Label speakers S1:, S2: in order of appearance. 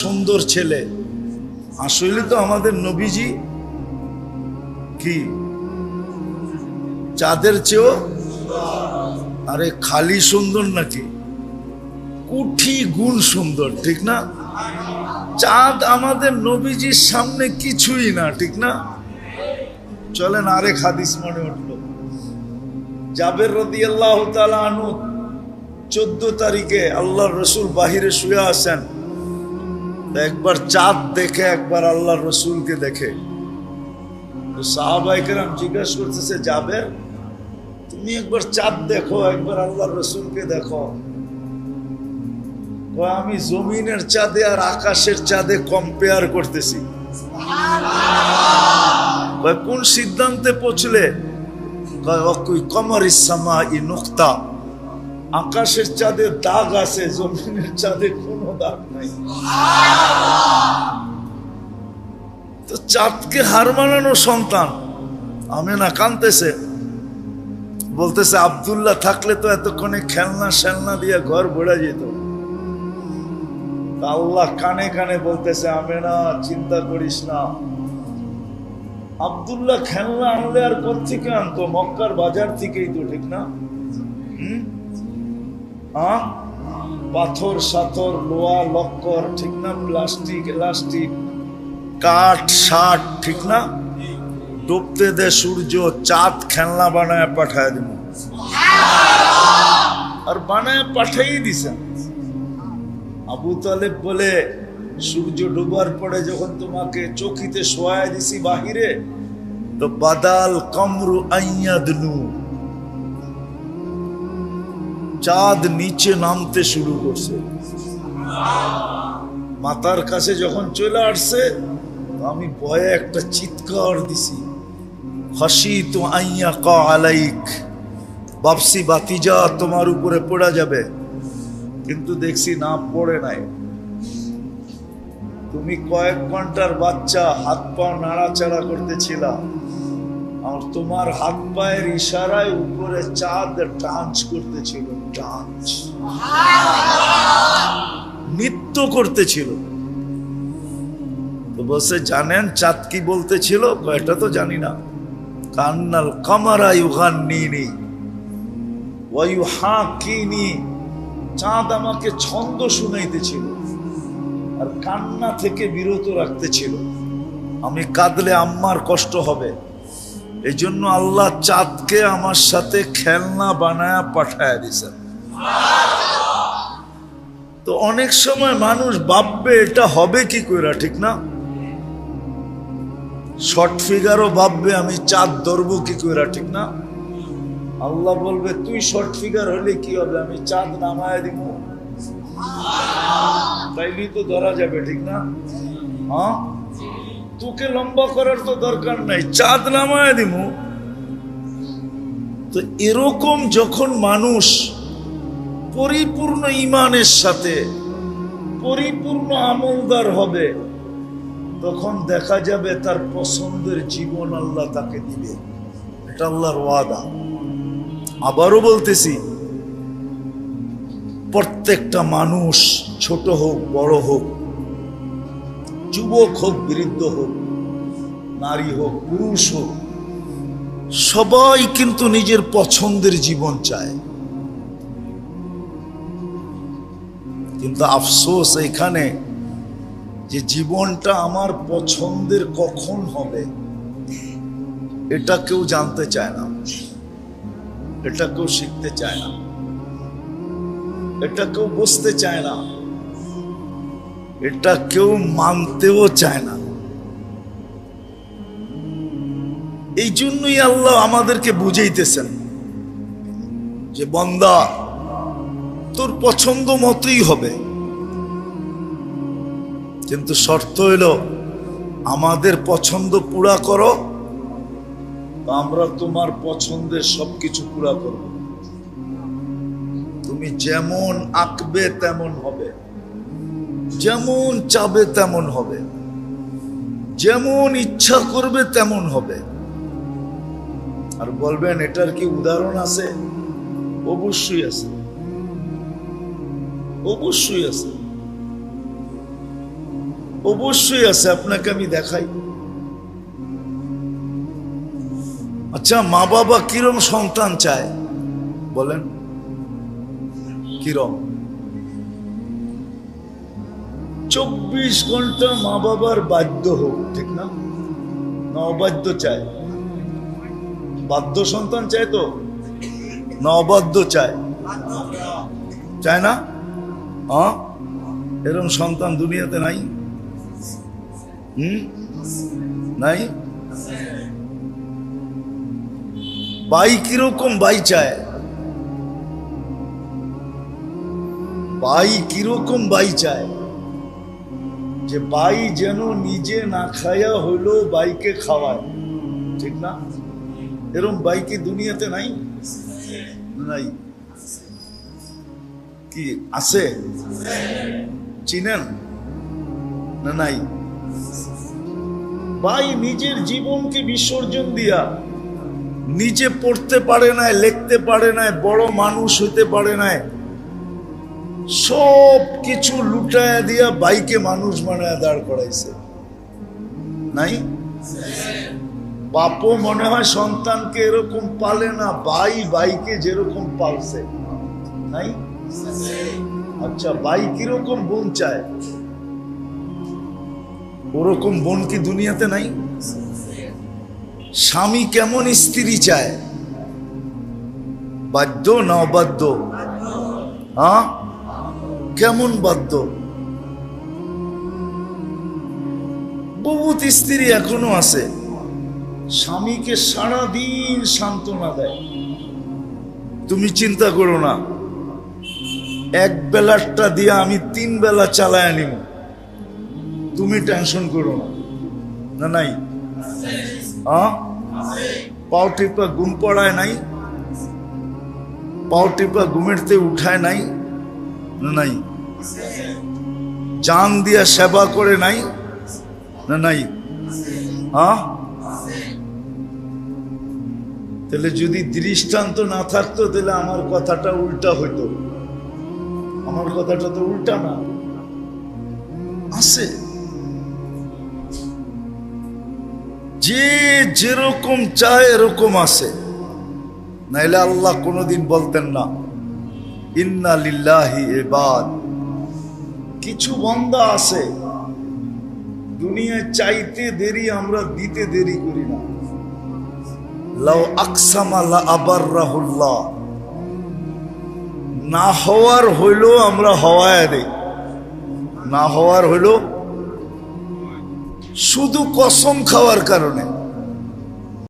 S1: সুন্দর ছেলে। আসলে তো আমাদের নবীজি কি? চাঁদের চেয়েও আরে খালি সুন্দর নাকি? কুঠি গুণ সুন্দর, ঠিক না? চাঁদ আমাদের নবীজির সামনে কিছুই না, ঠিক না? চলেন আরেক হাদিস মনে উঠল। জাবের রদি আল্লাহ আনু চোদ্দ তারিখে আল্লাহ রসুল বাহিরে শুয়ে আসেন একবার চাঁদ দেখে, একবার আল্লাহ রসুলকে দেখে। সাহাবাইকেরাম জিজ্ঞাসা করতেছে, যাবে? তুমি একবার চাঁদ দেখো, একবার আল্লাহ রসুলকে দেখো। আমি জমিনের চাঁদে আর আকাশের চাঁদে কম্পেয়ার করতেছি। কোন সিদ্ধান্তে পৌঁছলে? কমর ইসামা ই নুক্তা আকাশের চাঁদে দাগ আছে, জমিনের চাঁদে কোনো দাগ নাই। তো চাঁদকে হার মানানো সন্তান। আমি না কানতেছে বলতেছে, আবদুল্লাহ, থাকলে তো এতক্ষণে খেলনা শেলনা দিয়ে ঘর ভরে যেত। আল্লাহ কানে কানে বলতেছে আমি না চিন্তা করিস না। আবদুল্লাহ খেলনা আনলে আর কোথেকে আনতো? মক্কার বাজার থেকেই তো, ঠিক না? হুম? হ্যাঁ পাথর, সাথর, লোয়া, লক্কর, ঠিক না? প্লাস্টিক, এলাস্টিক, কাঠ, শার্ট, ঠিক না? ডুবতে দে সূর্য, চাঁদ খেলনা বানায় পাঠায় দিব। আর বানায় পাঠাই দিছেন আবু তালেব বলে, সূর্য ডুবার পরে যখন তোমাকে চকিতে শোয়ায় দিছি বাহিরে, তো বাদাল কমরু আইয়াদনু। চাঁদ নিচে নামতে শুরু করছে। মাতার কাছে যখন চলে আসছে, আমি ভয়ে একটা চিৎকার দিছি। হাসি তো আইয়া ক আলাইক। বাপসি বাতিজা তোমার উপরে পড়া যাবে। কিন্তু দেখছি না, পড়ে নাই। তুমি কয়েক ঘণ্টার বাচ্চা, হাত পা নাড়াচাড়া করতেছিলা। আর তোমার হাত পায়ের ইশারায় উপরে চাঁদ ডান্স করতেছিল ডান্স নৃত্য করতেছিল। তো বসে জানেন চাঁদ কি বলতেছিল? এটা তো জানি না। কান্নাল কামারা ইউহান নিনি হা কিনি চাঁদ আমাকে ছন্দ শুনাইতেছিল আর কান্না থেকে বিরত রাখতেছিল। আমি কাঁদলে আম্মার কষ্ট হবে। এই জন্য আল্লাহ চাঁদকে আমার সাথে খেলনা বানায় পাঠায় দিছেন তো অনেক সময় মানুষ ভাববে, এটা হবে কি কইরা, ঠিক না? শর্ট ফিগারও ভাববে, আমি চাঁদ ধরবো কি কইরা, ঠিক না? আল্লাহ বলবে, তুই শর্ট ফিগার হলে কি হবে? আমি চাঁদ নামায় দিব। তাইলেই তো ধরা যাবে, ঠিক না? হ্যাঁ? তোকে লম্বা করার তো দরকার নাই, চাঁদ নামায় দিব তো এরকম যখন মানুষ পরিপূর্ণ ইমানের সাথে পরিপূর্ণ আমলদার হবে, তখন দেখা যাবে তার পছন্দের জীবন আল্লাহ তাকে দিবে। এটা আল্লাহর ওয়াদা। আবারও বলতেছি, প্রত্যেকটা মানুষ ছোট হোক, বড় হোক যুবক হোক, বৃদ্ধ হোক, নারী হোক, পুরুষ হোক, সবাই কিন্তু নিজের পছন্দের জীবন চায়। কিন্তু আফসোস এখানে যে জীবনটা আমার পছন্দের কখন হবে, এটা কেউ জানতে চায় না। এটা কেউ শিখতে চায় না। এটা কেউ বুঝতে চায় না। এটা কেউ মানতেও চায় না। এই জন্যই আল্লাহ আমাদেরকে বুঝাইতেছেন যে, বন্দা, তোর পছন্দ মতোই হবে। কিন্তু শর্ত হইল, আমাদের পছন্দ পুরা করো আমরা তোমার পছন্দের সবকিছু পুরা করব। তুমি যেমন আঁকবে তেমন হবে। যেমন চাবে তেমন হবে। যেমন ইচ্ছা করবে তেমন হবে। আর বলবেন, এটার কি উদাহরণ আছে? অবশ্যই আছে। অবশ্যই আছে। অবশ্যই আছে, আপনাকে আমি দেখাই। আচ্ছা মা বাবা কিরম সন্তান চায়? বলেন। কিরম? চব্বিশ ঘণ্টা মা বাবার বাধ্য হোক, ঠিক না? না অবাধ্য চায়। বাধ্য সন্তান চায় তো? না অবাধ্য চায়। চায় না? হ্যাঁ এরকম সন্তান দুনিয়াতে নাই? হুম? নাই? বাই কীরকম বাই চায়? বাই কীরকম বাই চায়? যে বাই যেন নিজে না খায়া হইল বাইকে খাওয়ায়। ঠিক না? এরম বাইকে দুনিয়াতে নাই? নাই। কি আছে? চিনেন? না নাই? ভাই নিজের জীবনকে বিসর্জন দিয়া নিজে পড়তে পারে না লিখতে পারে না বড় মানুষ হতে পারে না সব কিছু লুটায়া দিয়া বাইকে মানুষ বানায় দাঁড় করাইছে। নাই? বাপও মনে হয় সন্তানকে এরকম পালে না, ভাই ভাইকে যেরকম পালছে। নাই? আচ্ছা ভাই কীরকম বোন চায়? ওরকম বোন কি দুনিয়াতে নাই? স্বামী কেমন স্ত্রী চায়? বাধ্য না অবাধ্য? হ্যাঁ কেমন বাধ্য বহুত স্ত্রী এখনও আছে। স্বামীকে সারাদিন সান্ত্বনা দেয়। তুমি চিন্তা করো না। এক বেলারটা দিয়ে আমি তিন বেলা চালায় নিব। তুমি টেনশন করো না। না, নাই? পাও টিপা ঘুম পড়ায় নাই। পাও টিপা ঘুমেরতে উঠায় নাই। না নাই? জান দিয়া সেবা করে নাই? না নাই? হ্যাঁ তাহলে যদি দৃষ্টান্ত না থাকতো, তাহলে আমার কথাটা উল্টা হইতো। আমার কথাটা তো উল্টা না। আছে। যে যেরকম চায় এরকম আছে। নাইলে আল্লাহ কোনোদিন বলতেন না। ইন্না লিল্লাহি এবাদ কিছু বন্দা আছে। দুনিয়ায় চাইতে দেরি, আমরা দিতে দেরি করি না। লাউ আকসামা লা আবাররাহুল্লাহ না হওয়ার হইল আমরা হওয়ায় দেই। না হওয়ার হইল শুধু কসম খাওয়ার কারণে।